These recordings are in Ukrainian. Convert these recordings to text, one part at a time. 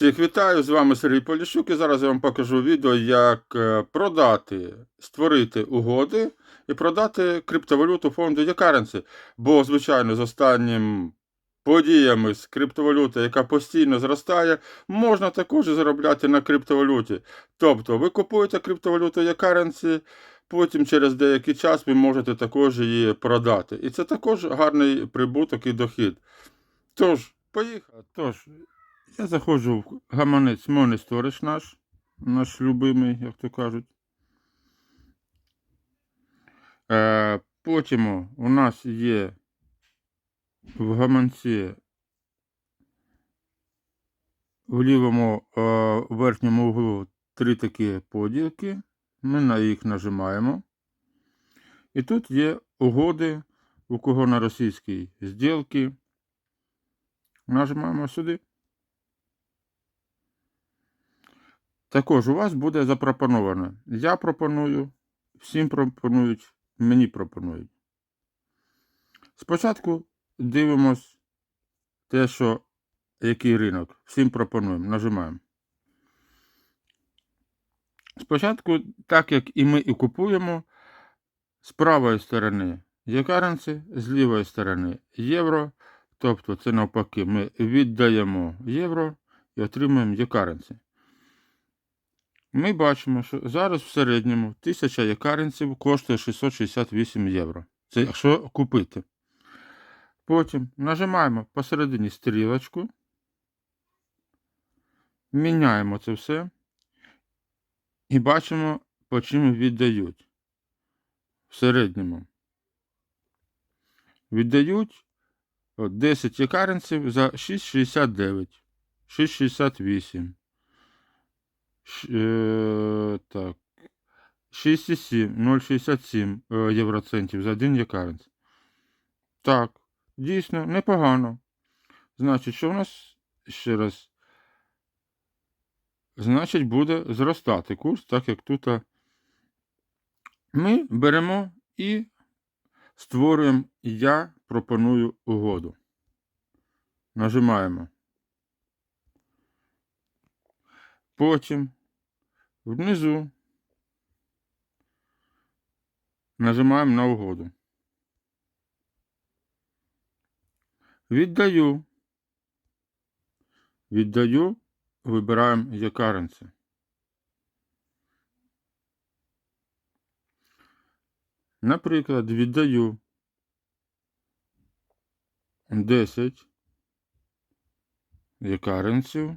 Всіх вітаю, з вами Сергій Поліщук і зараз я вам покажу відео, як е, продати, створити угоди і продати криптовалюту фонду Якаренці. Бо, звичайно, з останнім подіями з криптовалюти, яка постійно зростає, можна також заробляти на криптовалюті. Тобто ви купуєте криптовалюту Якаренці, потім через деякий час ви можете також її продати. І це також гарний прибуток і дохід. Тож, поїхали. Тож, я заходжу в гаманець Storage наш, наш любимий, як то кажуть. Е, потім у нас є в гаманці в лівому е, верхньому углу три такі поділки. Ми на їх нажимаємо. І тут є угоди, у кого на російській зділки. Нажимаємо сюди. Також у вас буде запропоновано. Я пропоную, всім пропонують, мені пропонують. Спочатку дивимось те, що який ринок. Всім пропонуємо. Нажимаємо. Спочатку, так як і ми і купуємо, з правої сторони є currency, з лівої сторони євро. Тобто, це навпаки, ми віддаємо євро і отримуємо є-currency. Ми бачимо, що зараз в середньому 1000 якаринців коштує 668 євро. Це якщо купити. Потім нажимаємо посередині стрілочку. Міняємо це все. І бачимо, по чим віддають. В середньому. Віддають 10 якаринців за 6,69, 6,68. Е, Так. 6,7, 0,67 е, євроцентів за один якаренц. Так, дійсно, непогано. Значить, що в нас ще раз? Значить, буде зростати курс, так як тут. Ми беремо і створюємо Я пропоную угоду. Нажимаємо. Потім внизу нажимаємо на угоду. Віддаю. Віддаю, вибираємо якаренці. Наприклад, віддаю 10 якаренців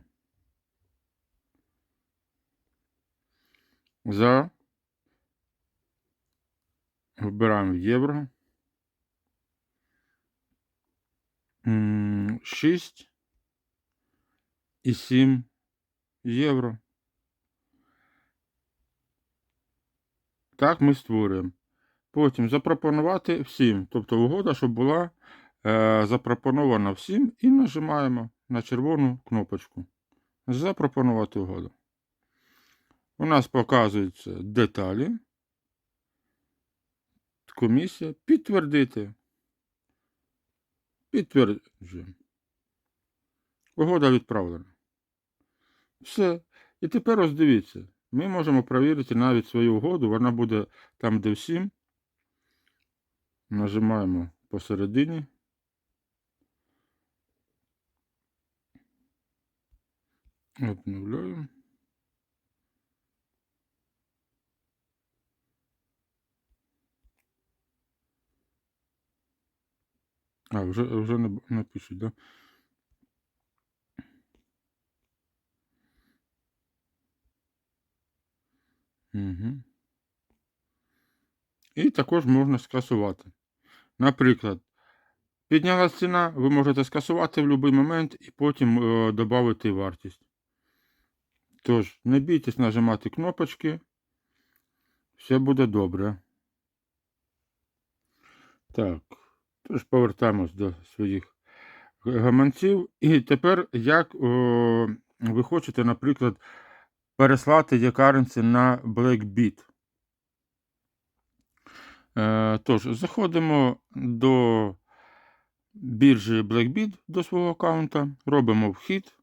за вибираємо євро. 6 і 7 євро. Так ми створюємо. Потім запропонувати всім. Тобто угода, щоб була е, запропонована всім, і нажимаємо на червону кнопочку. Запропонувати угоду. У нас показуються деталі. Комісія. Підтвердити. Підтверджуємо. Угода відправлена. Все. І тепер ось дивіться. Ми можемо перевірити навіть свою угоду. Вона буде там, де всім. Нажимаємо посередині. Обновляємо. А, вже, вже не, не пишуть, да? Угу. І також можна скасувати. Наприклад, піднялася ціна, ви можете скасувати в будь-який момент і потім е, додати вартість. Тож, не бійтесь нажимати кнопочки. Все буде добре. Так. Тож повертаємось до своїх гаманців. І тепер, як о, ви хочете, наприклад, переслати якаренці на BlackBit. Е, тож, заходимо до біржі BlackBit до свого аккаунта, робимо вхід.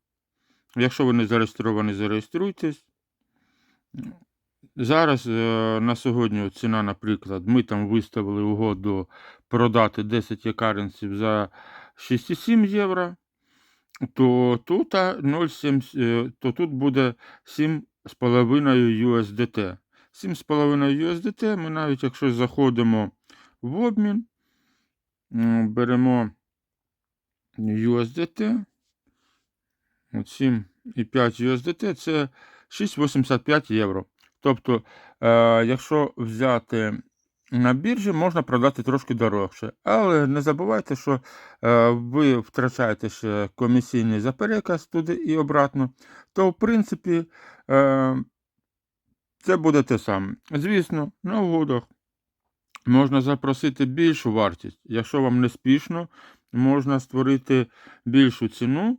Якщо ви не зареєстровані, зареєструйтесь. Зараз е, на сьогодні ціна, наприклад, ми там виставили угоду продати 10 якаренців за 6,7 євро, то тут, 0,7, е, то тут буде 7,5 USDT. 7,5 USDT ми навіть якщо заходимо в обмін, беремо USDT, от 7,5 USDT це 6,85 євро. Тобто, е, якщо взяти на біржі, можна продати трошки дорожче. Але не забувайте, що е, ви втрачаєте ще комісійний за переказ туди і обратно, то в принципі е, це буде те саме. Звісно, на угодах можна запросити більшу вартість. Якщо вам не спішно, можна створити більшу ціну.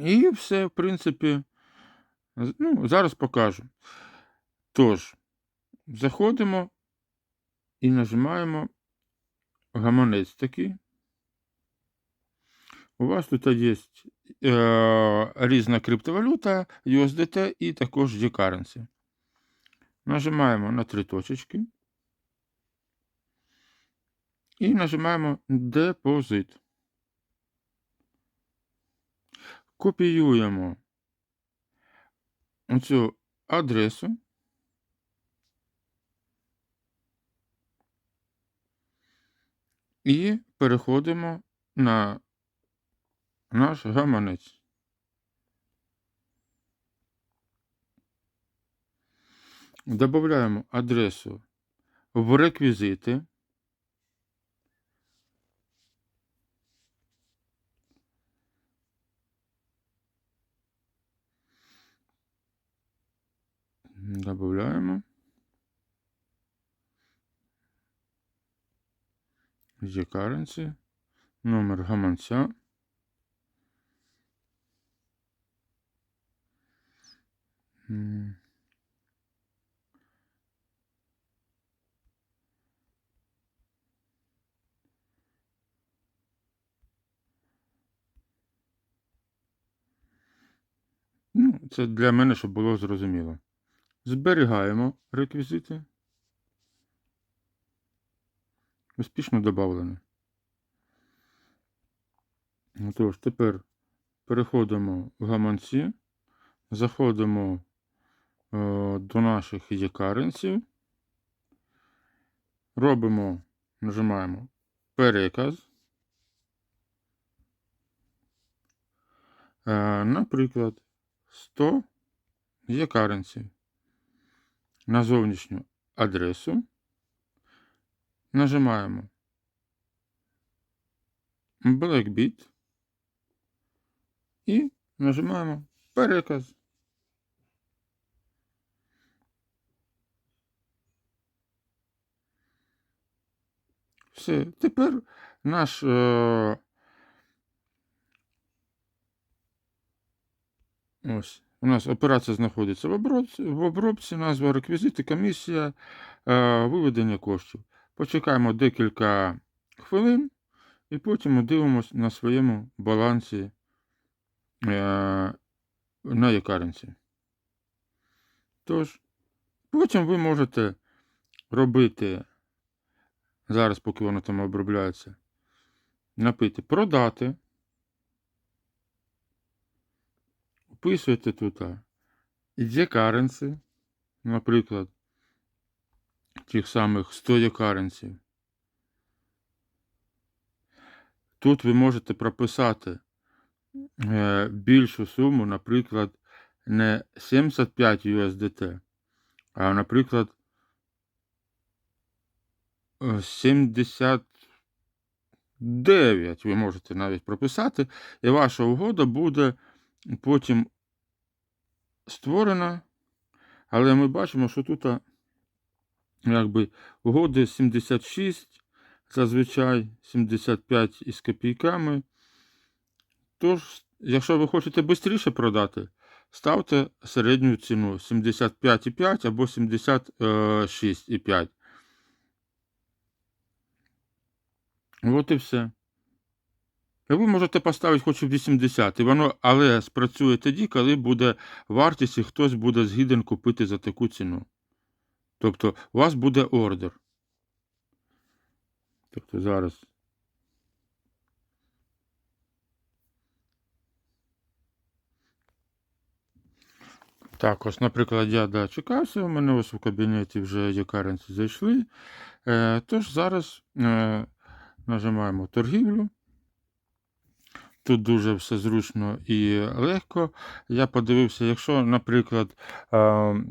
І все, в принципі, ну, зараз покажу. Тож, заходимо і нажимаємо гаманець такий. У вас тут є е, різна криптовалюта, USDT і також G-Currency. Нажимаємо на три точечки. І нажимаємо депозит. Копіюємо оцю адресу. І переходимо на наш гаманець. Добавляємо адресу в реквізити. Добавляємо. G-Currency, номер гаманця. Ну, це для мене, щоб було зрозуміло. Зберігаємо реквізити. Успішно додавлено. Тож, тепер переходимо в гаманці, заходимо е, до наших якаренців, робимо, нажимаємо переказ. Е, наприклад, 100 якаренців на зовнішню адресу. Нажимаємо Blackbit і нажимаємо переказ. Все, тепер наш е, ось у нас операція знаходиться в обробці, назва реквізити, комісія е, виведення коштів. Почекаємо декілька хвилин і потім дивимося на своєму балансі е, на якаренці. Тож, потім ви можете робити, зараз, поки воно там обробляється, напити продати. Вписуєте тут якаренці, наприклад, тих самих 100 якаренців. Тут ви можете прописати е, більшу суму, наприклад, не 75 USDT, а, наприклад, е, 79 ви можете навіть прописати, і ваша угода буде потім створена, але ми бачимо, що тут якби угоди 76, зазвичай 75 із копійками. Тож, якщо ви хочете швидше продати, ставте середню ціну 75,5 або 76,5. От і все. Ви можете поставити хоч і 80, і воно, але спрацює тоді, коли буде вартість і хтось буде згіден купити за таку ціну. Тобто у вас буде ордер. Тобто зараз. Так, ось, наприклад, я дочекався, у мене ось у кабінеті вже currency зайшли. Е, тож зараз е, нажимаємо торгівлю. Тут дуже все зручно і легко. Я подивився, якщо, наприклад, е,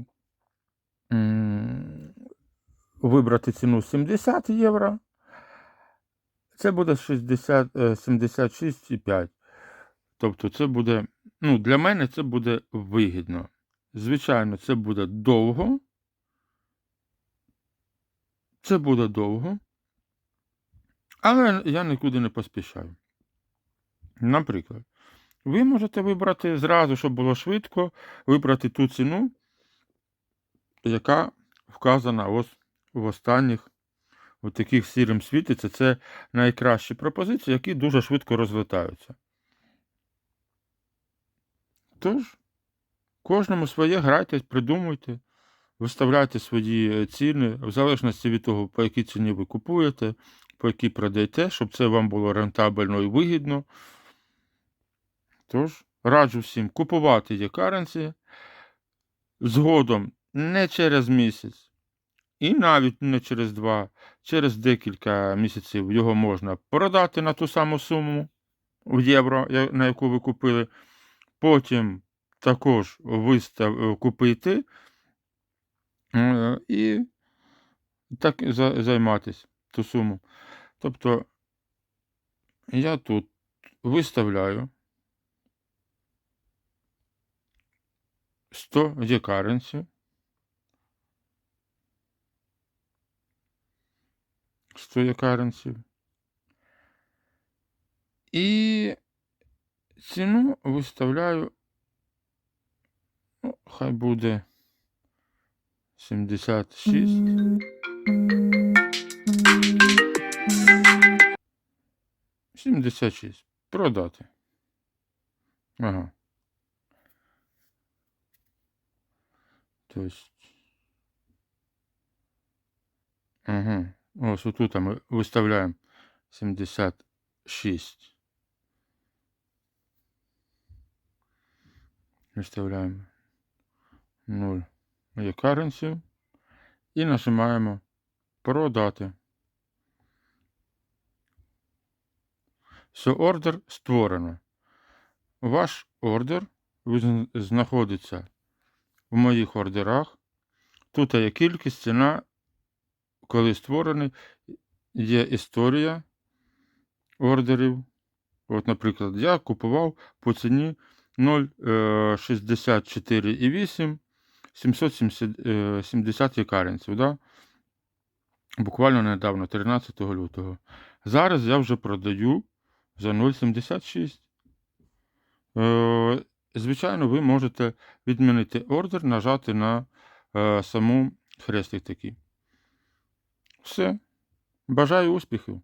вибрати ціну 70 євро, це буде 60, е, 76,5. Тобто, це буде, ну, для мене це буде вигідно. Звичайно, це буде довго. Це буде довго. Але я нікуди не поспішаю. Наприклад, ви можете вибрати зразу, щоб було швидко, вибрати ту ціну, яка вказана ось в останніх у таких сірим світиться. Це найкращі пропозиції, які дуже швидко розлетаються. Тож, кожному своє грайте, придумуйте, виставляйте свої е, ціни, в залежності від того, по якій ціні ви купуєте, по якій продаєте, щоб це вам було рентабельно і вигідно. Тож, раджу всім купувати є currency згодом не через місяць, і навіть не через два, через декілька місяців його можна продати на ту саму суму в євро, на яку ви купили. Потім також вистав, е, купити е, і так за- займатися ту суму. Тобто я тут виставляю 100 є currency. 100 є currency. І ціну виставляю, ну, хай буде 76. 76. Продати. Ага. Тобто. Ага. Ось отут ми виставляємо 76. Виставляємо 0 є currency і нажимаємо продати. Все, ордер створено. Ваш ордер знаходиться в моїх ордерах. Тут є кількість, ціна, коли створений, є історія ордерів. От, наприклад, я купував по ціні е, 0,64,8 770 якаренців. Да? Буквально недавно, 13 лютого. Зараз я вже продаю за 0,76. Звичайно, ви можете відмінити ордер, нажати на е, саму хрестик такий. Все. Бажаю успіхів!